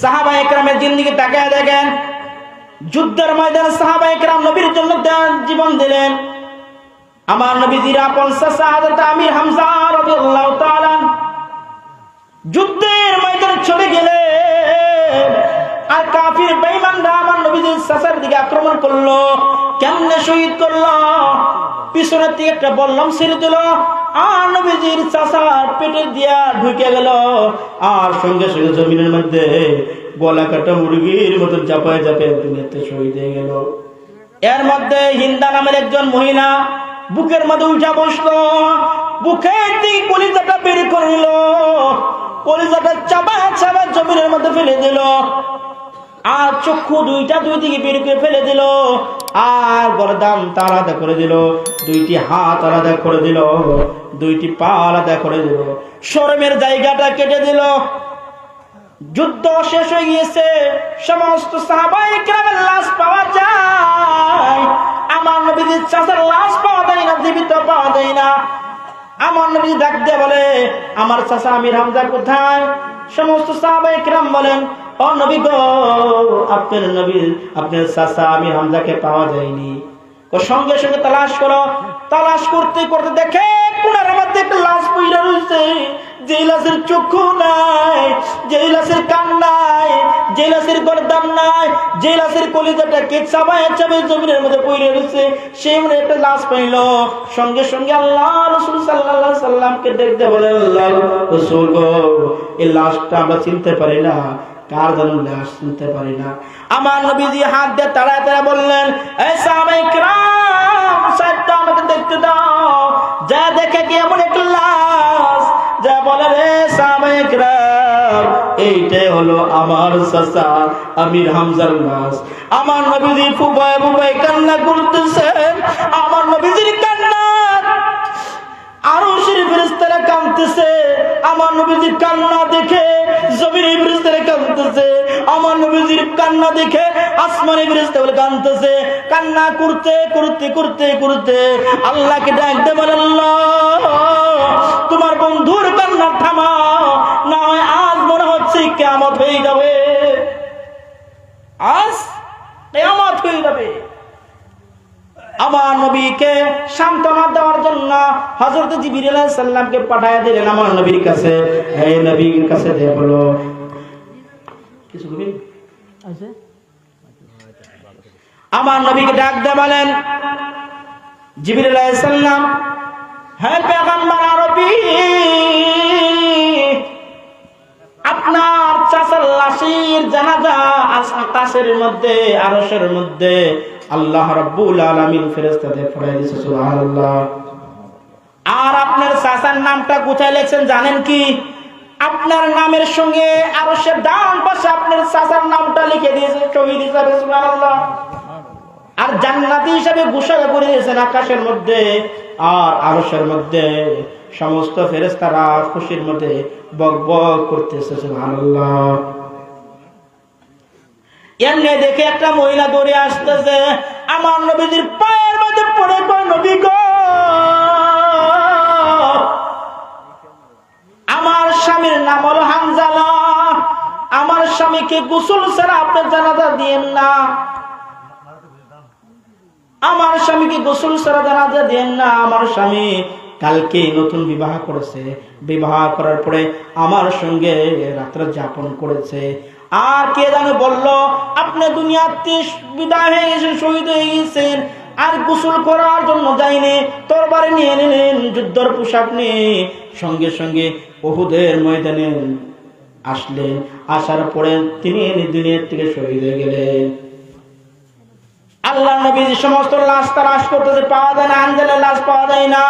সাহাবা একরামের জিন্দিগি তাকায় দেখেন, যুদ্ধের ময়দানে সাহাবা একরাম নবীর জন্য জীবন দিলেন। আমার নবীজির আপন চাচা আমির হামজা রাদিয়াল্লাহু তাআলা যুদ্ধের ময়দানে চলে গেলে আর কাফির বেঈমানরা আমার নবীজির চাচার দিকে আক্রমণ করল, কেমনে শহীদ করল? পিছনের দিকে একটা বল্লম ছেড়ে দিল। আর নবীজির চাচার পেটে দিয়া ঢুকে গেল। আর সঙ্গে সঙ্গে জমিনের মধ্যে গলা কাটা মুরগির মতো চাপায় চাপায় দুনিয়াতে শহীদ হয়ে গেল। এর মধ্যে হিন্দা নামের একজন মহিলা বুকের মধ্যে উঠা বসল। বুকের দিকে কলিজাটা বের করল কলিজাটা চাপা চাপা জমিনের মধ্যে ফেলে দিল। আর চক্ষু দুইটা দুই দিকে বের করে ফেলে দিল। আর গরদান আলাদা করে দিল। দুইটি হাত আলাদা করে দিল। দুইটি পা আলাদা করে দিল। শরমের জায়গাটা কেটে দিল। যুদ্ধ শেষ হয়ে গিয়েছে। সমস্ত সাহাবাই গ্রামের লাশ পাওয়া যায়। আমার নবীদের চাষের লাশ পাওয়া যায় না, জীবিত পাওয়া যায় না। আমার নবী ডাক দিয়ে বলে, আমার চাষা আমির হামজা কোথায়? সমস্ত সাহাবাই গ্রাম বলেন ও নবী গো, আপনার আপনার আমির হামজাকে পাওয়া যায়নি। ও সঙ্গে সঙ্গে তালাশ করো। তালাশ করতে করতে দেখে কোনার মধ্যে একটা লাশ পইরা রয়েছে যে লাশের চক্ষু নাই যে লাশের কান নাই যে লাশের গরদান নাই যে লাশের কলিজাটা কে চাবায় চাবায় জমিনের মধ্যে পইরে রয়েছে সেই মনে একটা লাশ পাইল। সঙ্গে সঙ্গে আল্লাহ রসুল সাল্লাল্লাহু সাল্লামকে দেখতে বলে, আল্লাহ রসুল গো, এই লাশটা আমরা চিনতে পারি না। কার পারি না। আমার নবীজি হাত দিয়ে বললেন আমাকে দেখতে দাও। যা দেখে কি এমন একটা যা বলে, রে সাবেক রাম এইটাই হলো আমার চাচা আমির হামজার লাশ। আমার নবীজি ফুবায় ফুবায় কান্না করতেছেন। আমার কান্না দেখে আসমানি ফেরেস্তা বলে কাঁদতেছে। কান্না করতে করতে করতে করতে আল্লাহকে ডাকতে বলে তোমার বন্ধুর কান্না থামাও। না হয় আজ মনে হচ্ছে কেমত হয়ে যাবে। আজ কেমত হয়ে যাবে। আমার নবীকে সান্ত্বনা দেওয়ার জন্য হজরত জিবির সাল্লামকে পাঠায় দিলেন আমার নবীর কাছে। হে নবীর কাছে বলো। কিছু আমার নবীকে ডাক দে বলেন জিবির হ্যাঁ আরবি, আপনার চাচার লাশির জানাজা আকাশের মধ্যে মধ্যে আল্লাহ রাব্বুল আলামিন ফেরেশতাদের আর আপনার চাচার নামটা কোথায় লেখছেন, জানেন কি? আপনার নামের সঙ্গে আরশের ডান পাশে আপনার চাচার নামটা লিখে দিয়েছে, শহীদ হিসাবে আর জান্নাতি হিসাবে ঘোষণা করে দিয়েছেন আকাশের মধ্যে আর মধ্যে। সমস্ত ফেরেশতারা খুশির মধ্যে বক বক করতেছে, সুবহানাল্লাহ। এমনি দেখে একটা মহিলা দৌড়ে আসতেছে, আমার নবীজির পায়ের মধ্যে পড়ে কয় আমার স্বামীকে গোসল ছাড়া জানাজা দেন না, আমার স্বামী কালকে নতুন বিবাহ করেছে। বিবাহ করার পরে আমার সঙ্গে রাত্র যাপন করেছে। আর কে জানো বলল, আপনি দুনিয়াতে বিদায় হয়ে গেছেন শহীদ হয়ে গেছেন। আর গোসল করার জন্য যাইনি, তরবারে নিয়ে নিলেন, যুদ্ধর পোশাক নিয়ে। সঙ্গে সঙ্গে বহুদের ময়দানে আসলেন। আসার পরে তিনি দুনিয়ার থেকে শহীদ হয়ে গেলেন। আল্লাহ নবী যে সমস্ত লাশ তালাশ করতেছে, পাওয়া যায় না, আঞ্জেলের লাশ পাওয়া যায় না।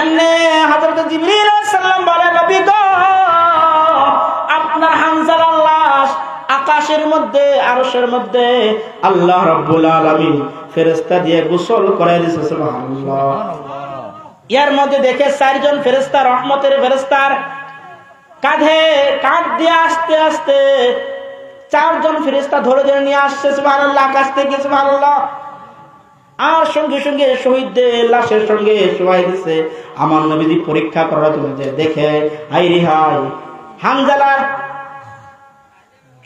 এমনি হযরত জিবরিল সালাম বলে, নবী গো, আপনার হানজালার লাশ আকাশের মধ্যে, আরশের মধ্যে আল্লাহ রাব্বুল আলামিন ফেরেশতা দিয়ে গোসল করায় দিয়েছে সুবহানাল্লাহ। এর মধ্যে দেখে চারজন ফেরেশতা, রহমতের ফেরেশতার কাঁধে কাঁধ দিয়ে আস্তে আস্তে চারজন ফেরেশতা ধরে ধরে নিয়ে আসছে, সুবহানাল্লাহ আকাশ থেকে, সুবহানাল্লাহ। আর সঙ্গে সঙ্গে শহীদদের লাশের সঙ্গে শোয়াই দিছে আমার নবীজি পরীক্ষা করার জন্য যে দেখে হাই রে হাই হানজালার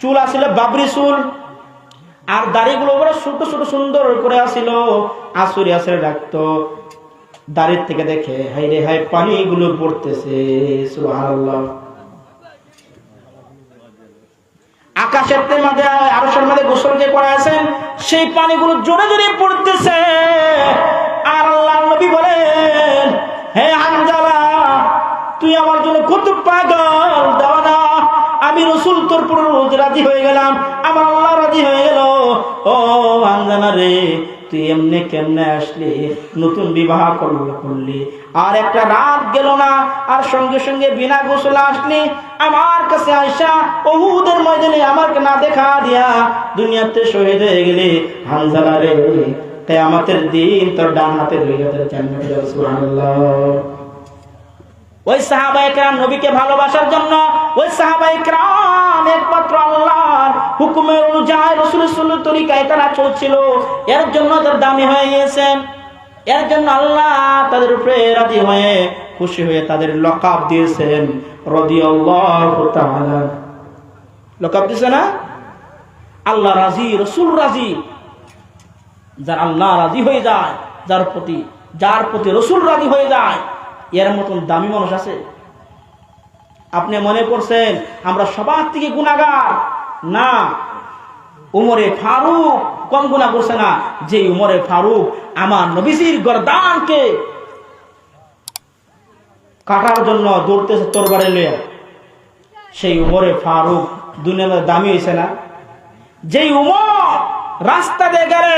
চুল আসিল বাবরি চুল, আর দাড়িগুলো বড় ছোট ছোট, সুন্দর করে আসিল আসুরি, আসরে রাখতো দাড়ির থেকে দেখে হাই রে হাই পানিগুলো পড়তেছে, সুবহানাল্লাহ। আকাশের মাঝে আরশের মাঝে গোসল যে করে আছেন সেই পানিগুলো জোরে জোরে পড়তেছে। আর আল্লাহ নবী বলেন, হে হানজালা তুই আমার জন্য কত পাগল দেওয়ানা আমি রসুল তোর পুরো রোজ রাজি হয়ে গেলাম, আমার আল্লাহ রাজি হয়ে গেল। ও হামজানা রে তুই এমনি কেমনে আসলি? নতুন বিবাহ করল করলি। আর একটা রাত গেল না, আর সঙ্গে সঙ্গে বিনা গোসলে আসলি। আমার কাছে আয়সা ওহুদের ময়দানে আমাকে না দেখা দিয়া দুনিয়াতে শহীদ হয়ে গেলি। হানজালা রে, কেয়ামতের দিন তোর ডান হাতে ওই সাহাবা একরাম নবীকে ভালোবাসার জন্য, ওই সাহাবা একরাম একমাত্র আল্লাহর হুকুমের অনুযায়ী রসুলের সুন্নত তরিকায় তারা চলছিল। এর জন্য তার দামি হয়ে গিয়েছেন। এর জন্য আল্লাহ তাদের উপরে রাজি হয়ে খুশি হয়ে তাদের লকাব দিয়েছেন। তাআলা। লকাব দিয়েছে না? আল্লাহ রাজি, রসুল রাজি। যার আল্লাহ রাজি হয়ে যায়, যার প্রতি যার প্রতি রসুল রাজি হয়ে যায়, এর মতন দামি মানুষ আছে। আপনি মনে করছেন আমরা সবার থেকে গুণাগার? না। উমরে ফারুক কম গুণা করছে না। যে উমরে ফারুক আমার নবীজির গরদানকে কাটার জন্য দৌড়তেছে তরবারে লইয়া, সেই উমরে ফারুক দুনিয়ার দামি হয়েছে না। যেই উমর রাস্তা দিয়ে গেলে